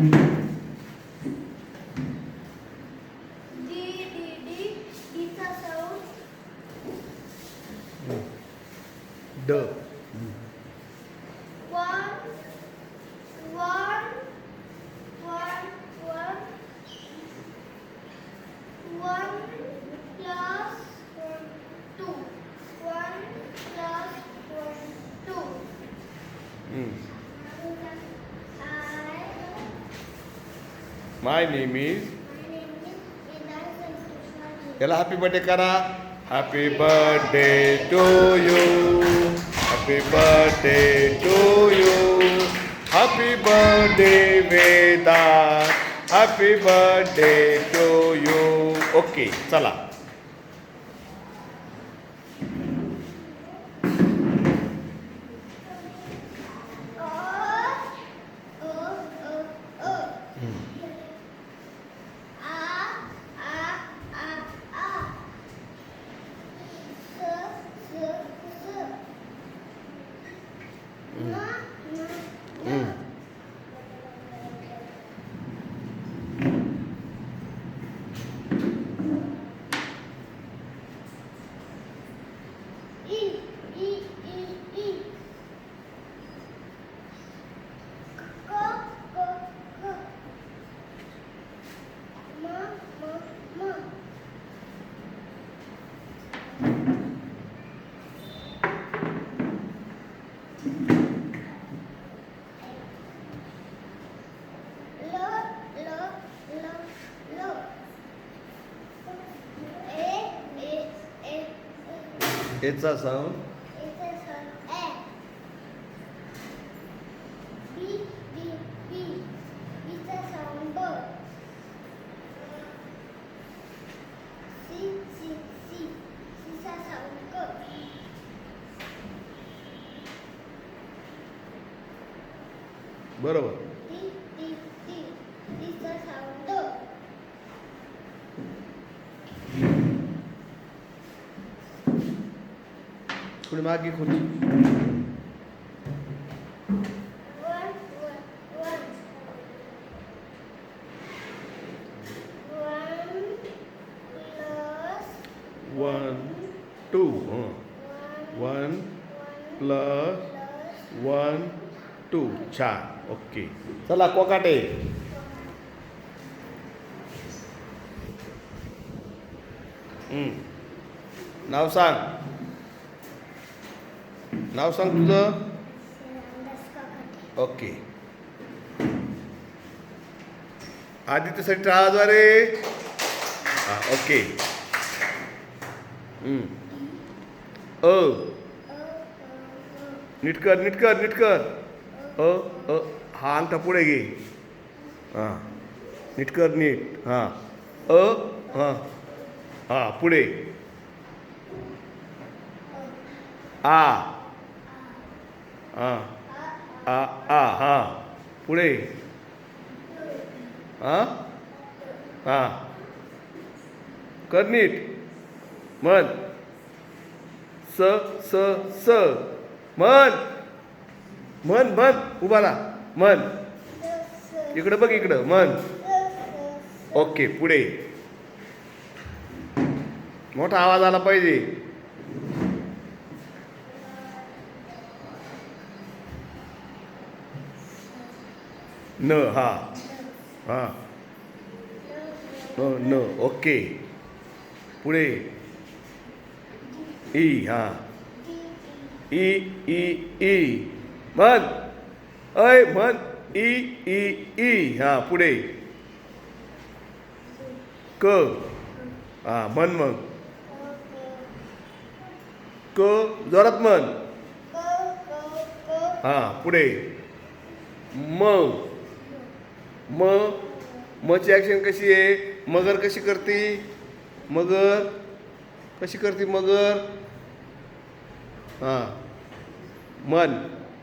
Amen. My name is याला happy birthday करा. Happy birthday to you happy birthday to you happy birthday Veda happy birthday to you okay चला. exausão थोडी मागे खुर्ची One, one, one. One plus one two one. One One plus plus one two छान okay चला कोकाटे हम्म. नाव सांग नाव सांग तुझं. ओके. आदित्यसाठी टाळाद्वारे हां ओके. अ अ, अ, अ. नीट कर नीट कर नीट कर. अ अ. हा अंगठा पुढे घे. हां. नीट कर नीट. हां. अ हां. हां पुढे. आ. हां आ आ हां. पुढे. हां हां. कर नीट. म्हण. स स स. म्हण. म्हण मन उभा राहा म्हण. इकडं बघ इकडं. म्हण. ओके पुढे. मोठा आवाज आला पाहिजे. न हा हा न न ओके पुढे ई हा ई ई ई म्हण अय म्हण ई ई ई हा पुढे क हा म्हण मग क जोरात म्हण हा पुढे म म मची ॲक्शन कशी आहे? मगर कशी करते? मगर कशी करते मगर? हां. मन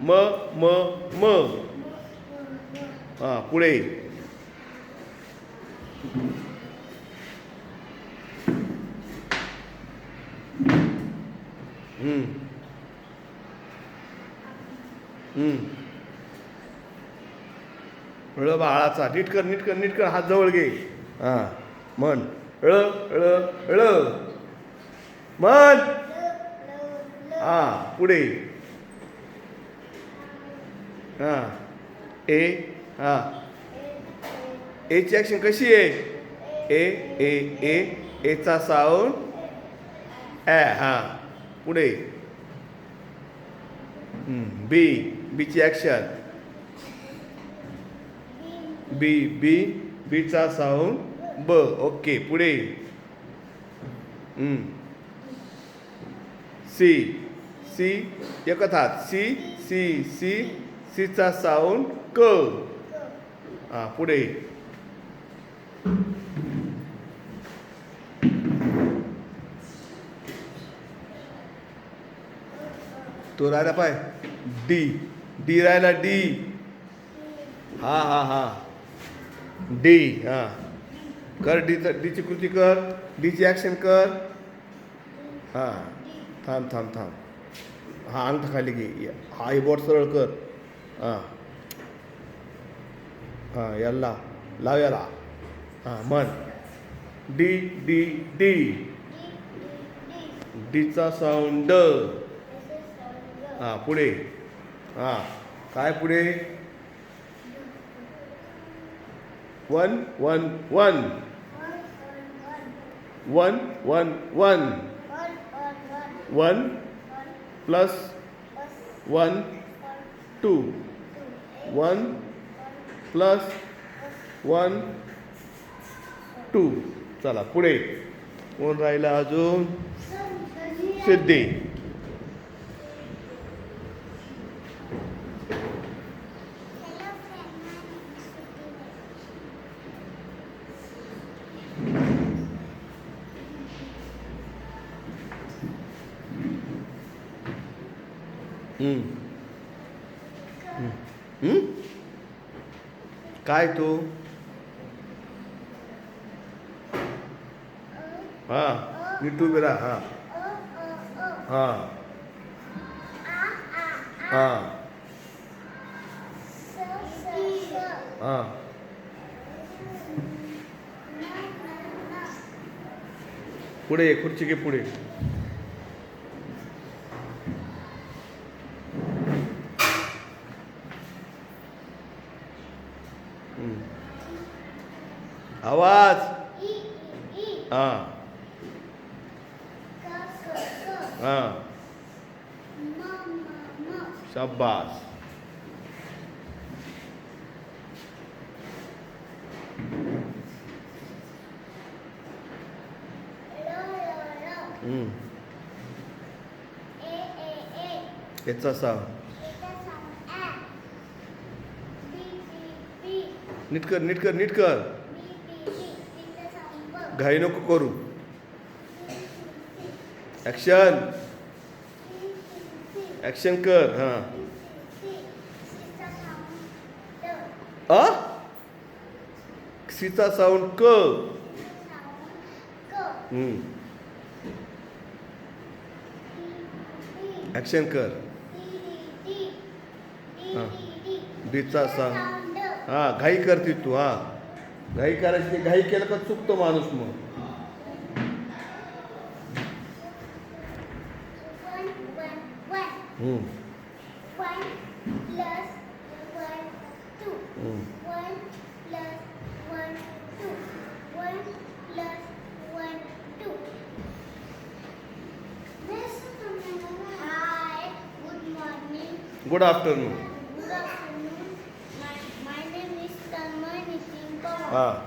म म म. हां पुढे. हम्म. हम्म. ळ बाळाचा नीट कर नीट कर नीट कर हात जवळ घे. हां म्हण. ळ ळ ळ म्हण. हां पुढे. हां. ए हां. एची ॲक्शन कशी आहे? ए ए ए एचा साऊंड ॲ हां. पुढे. बी. बीची ॲक्शन बी बी बीचा साऊंड ब. ओके पुढे. सी सी एकच हात. सी सी सी सीचा साऊंड क. हां पुढे. तो राहिला पाय. डी. डी राहिला डी. हा हा हा. डी हां. कर डीचं डीची कृती कर डीची ॲक्शन कर. हां. थांब थांब थांब. हा अंगठा खाली घे. हा हे बोट सरळ कर. हां. हां याला. लाव याला. हां म्हण. डी डी डी डीचा साऊंड ड हां पुढे. हां. काय पुढे? One one one one one one one plus one two one plus one two चला पुढे. कोण राहिला अजून? सिद्धी. काय तू हां नीट उभी राहा हां हां हां हां पुढे ये, खुर्ची घे पुढे It's a नीट कर नीट कर नीट कर घाई नको करू. ॲक्शन ॲक्शन कर हां. अ सीचा साऊंड क ॲक्शन कर. हां. डीचा सांग हां घाई करते तू हां. घाई करायची घाई केलं का चुकतो माणूस मग. हम्म. Good afternoon. Good afternoon. My, my name is Tanmay Nitin Ah.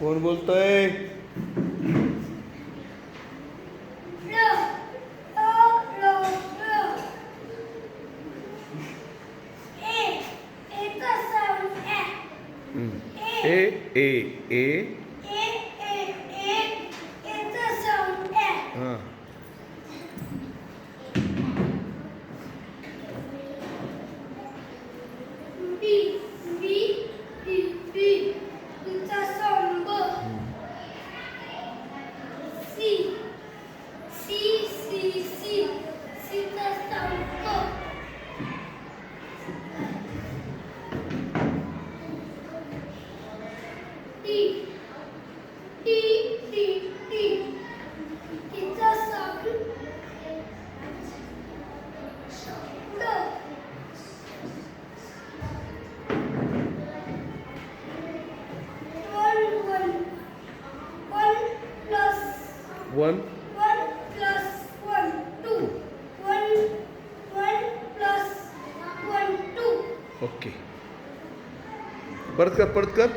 कोण बोलतोय? ए ए ए 1 plus 1, 2. 1, 1 plus 1, 2. Okay. Bharat kar.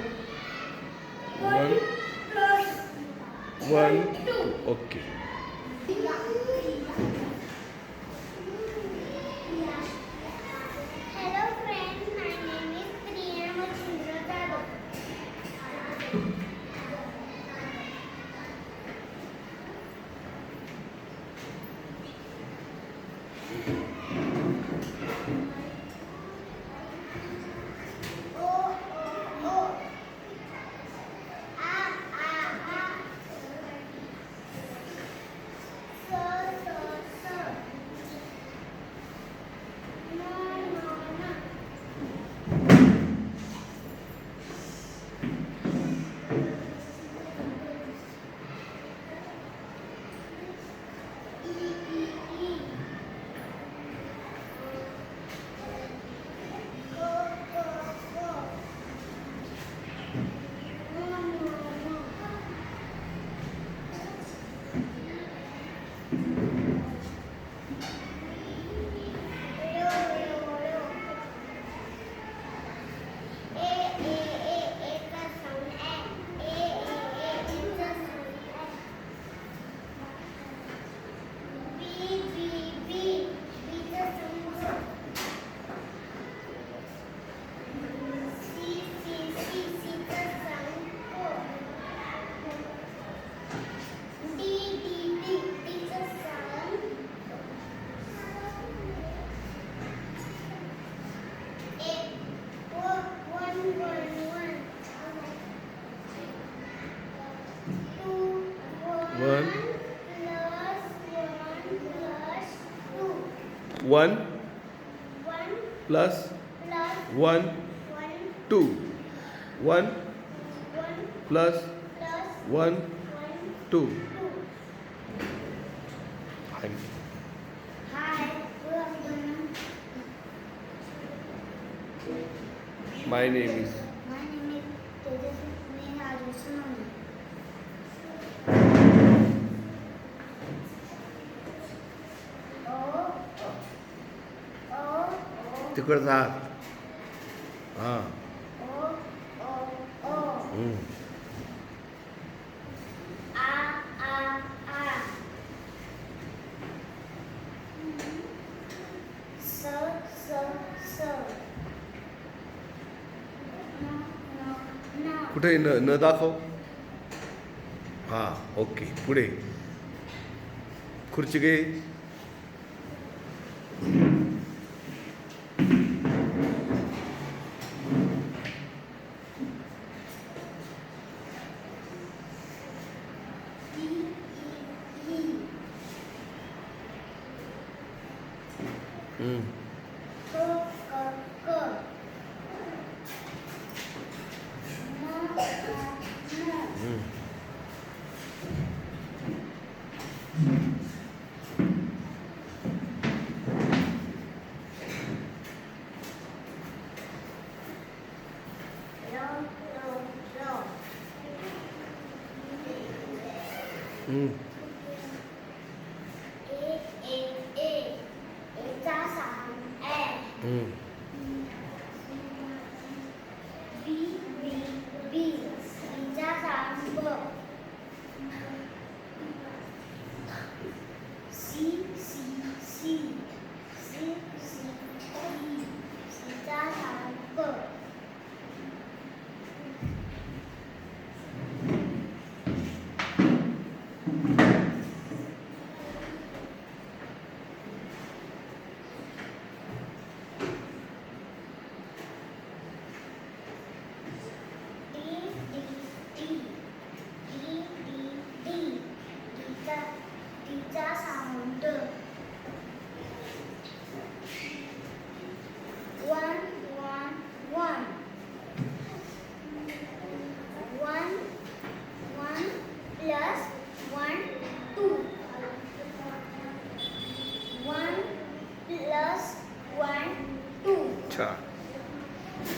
1 plus 1 2 1 plus 1 2 Hi. My name is हाथ कर साथ हाँ कुठे न न दाखव हां ओके पुढे खुर्ची घे 嗯。